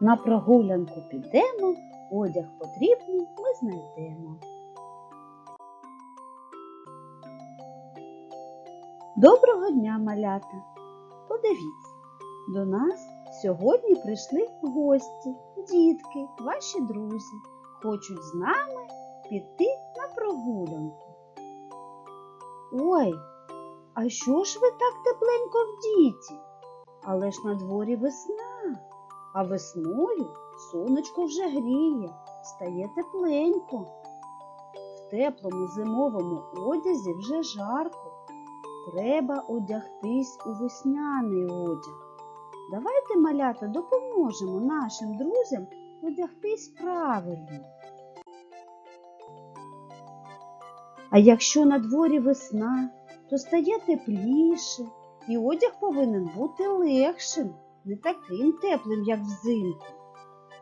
На прогулянку підемо, одяг потрібний ми знайдемо. Доброго дня, малята! Подивіться, до нас сьогодні прийшли гості, дітки, ваші друзі. Хочуть з нами піти на прогулянку. Ой, а що ж ви так тепленько вдіті? Але ж на дворі весна, а весною сонечко вже гріє, стає тепленько. В теплому зимовому одязі вже жарко. Треба одягтись у весняний одяг. Давайте, малята, допоможемо нашим друзям одягтись правильно. А якщо на дворі весна, то стає тепліше, і одяг повинен бути легшим, не таким теплим, як взимку.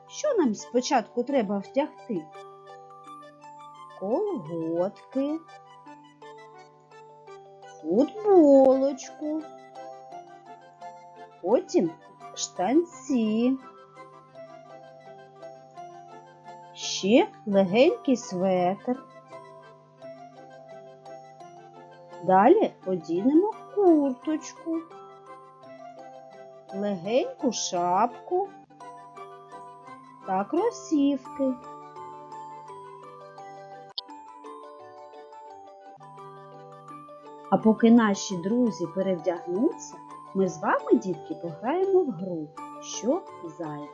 Що нам спочатку треба вдягти? Колготки, футболочку, потім штанці, ще легенький светр. Далі одінемо курточку, легеньку шапку та кросівки. А поки наші друзі перевдягнуться, ми з вами, дітки, пограємо в гру, що зайве.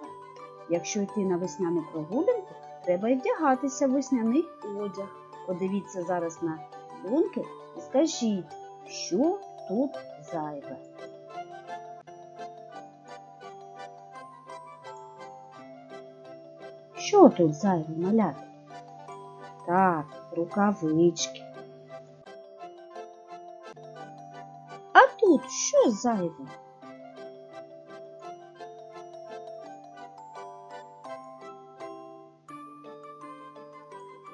Якщо йти на весняну прогулянку, треба й вдягатися в весняний одяг. Подивіться зараз на малюнки і скажіть, що тут зайве. Що тут зайве малята? Так, рукавички. А тут що зайве?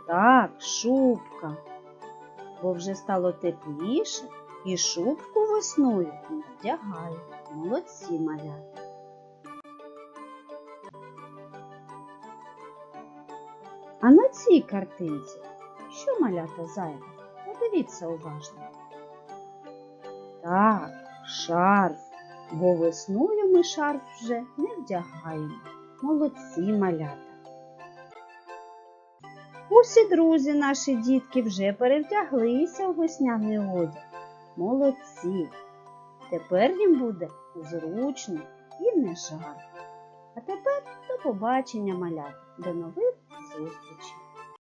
Так, шубка. Бо вже стало тепліше і шубку весною не вдягають. Молодці малята. А на цій картинці що малята зайве? Подивіться уважно. Так, шарф, бо весною ми шарф вже не вдягаємо. Молодці малята. Усі друзі, наші дітки, вже перевдяглися у весняний одяг. Молодці. Тепер їм буде зручно і не жарко. А тепер до побачення малят. До нових So it's.